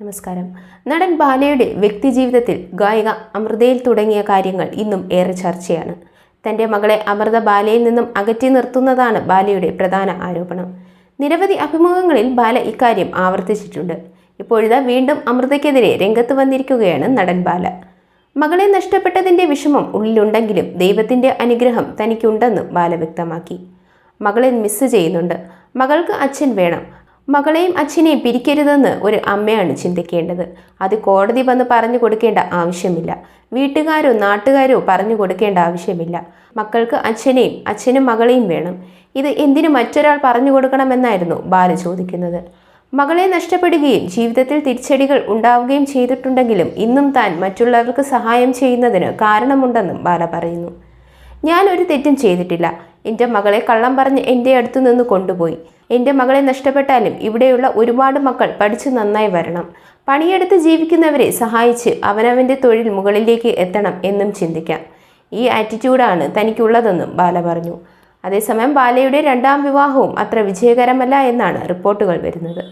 നമസ്കാരം. നടൻ ബാലയുടെ വ്യക്തിജീവിതത്തിൽ ഗായിക അമൃതയിൽ തുടങ്ങിയ കാര്യങ്ങൾ ഇന്നും ഏറെ ചർച്ചയാണ്. തന്റെ മകളെ അമൃത ബാലയിൽ നിന്നും അകറ്റി നിർത്തുന്നതാണ് ബാലയുടെ പ്രധാന ആരോപണം. നിരവധി അഭിമുഖങ്ങളിൽ ബാല ഇക്കാര്യം ആവർത്തിച്ചിട്ടുണ്ട്. ഇപ്പോഴിതാ വീണ്ടും അമൃതയ്ക്കെതിരെ രംഗത്ത് വന്നിരിക്കുകയാണ് നടൻ ബാല. മകളെ നഷ്ടപ്പെട്ടതിന്റെ വിഷമം ഉള്ളിലുണ്ടെങ്കിലും ദൈവത്തിന്റെ അനുഗ്രഹം തനിക്കുണ്ടെന്നും ബാല വ്യക്തമാക്കി. മകളെ മിസ് ചെയ്യുന്നുണ്ട്. മകൾക്ക് അച്ഛൻ വേണം. മകളെയും അച്ഛനെയും പിരിക്കരുതെന്ന് ഒരു അമ്മയാണ് ചിന്തിക്കേണ്ടത്. അത് കോടതി വന്ന് പറഞ്ഞു കൊടുക്കേണ്ട ആവശ്യമില്ല. വീട്ടുകാരോ നാട്ടുകാരോ പറഞ്ഞു കൊടുക്കേണ്ട ആവശ്യമില്ല. മക്കൾക്ക് അച്ഛനെയും അച്ഛനും മകളെയും വേണം. ഇത് എന്തിനു മറ്റൊരാൾ പറഞ്ഞു കൊടുക്കണമെന്നായിരുന്നു ബാല ചോദിക്കുന്നത്. മകളെ നഷ്ടപ്പെടുകയും ജീവിതത്തിൽ തിരിച്ചടികൾ ഉണ്ടാവുകയും ചെയ്തിട്ടുണ്ടെങ്കിലും ഇന്നും താൻ മറ്റുള്ളവർക്ക് സഹായം ചെയ്യുന്നതിന് കാരണമുണ്ടെന്നും ബാല പറയുന്നു. ഞാൻ ഒരു തെറ്റും ചെയ്തിട്ടില്ല. എന്റെ മകളെ കള്ളം പറഞ്ഞ് എന്റെ അടുത്തു നിന്ന് കൊണ്ടുപോയി. എന്റെ മകളെ നഷ്ടപ്പെട്ടാലും ഇവിടെയുള്ള ഒരുപാട് മക്കൾ പഠിച്ച് നന്നായി വരണം. പണിയെടുത്ത് ജീവിക്കുന്നവരെ സഹായിച്ച് അവനവന്റെ തൊഴിൽ മുകളിലേക്ക് എത്തണം എന്നും ചിന്തിക്കാം. ഈ ആറ്റിറ്റ്യൂഡാണ് തനിക്കുള്ളതെന്നും ബാല പറഞ്ഞു. അതേസമയം ബാലയുടെ രണ്ടാം വിവാഹവും അത്ര വിജയകരമല്ല എന്നാണ് റിപ്പോർട്ടുകൾ വരുന്നത്.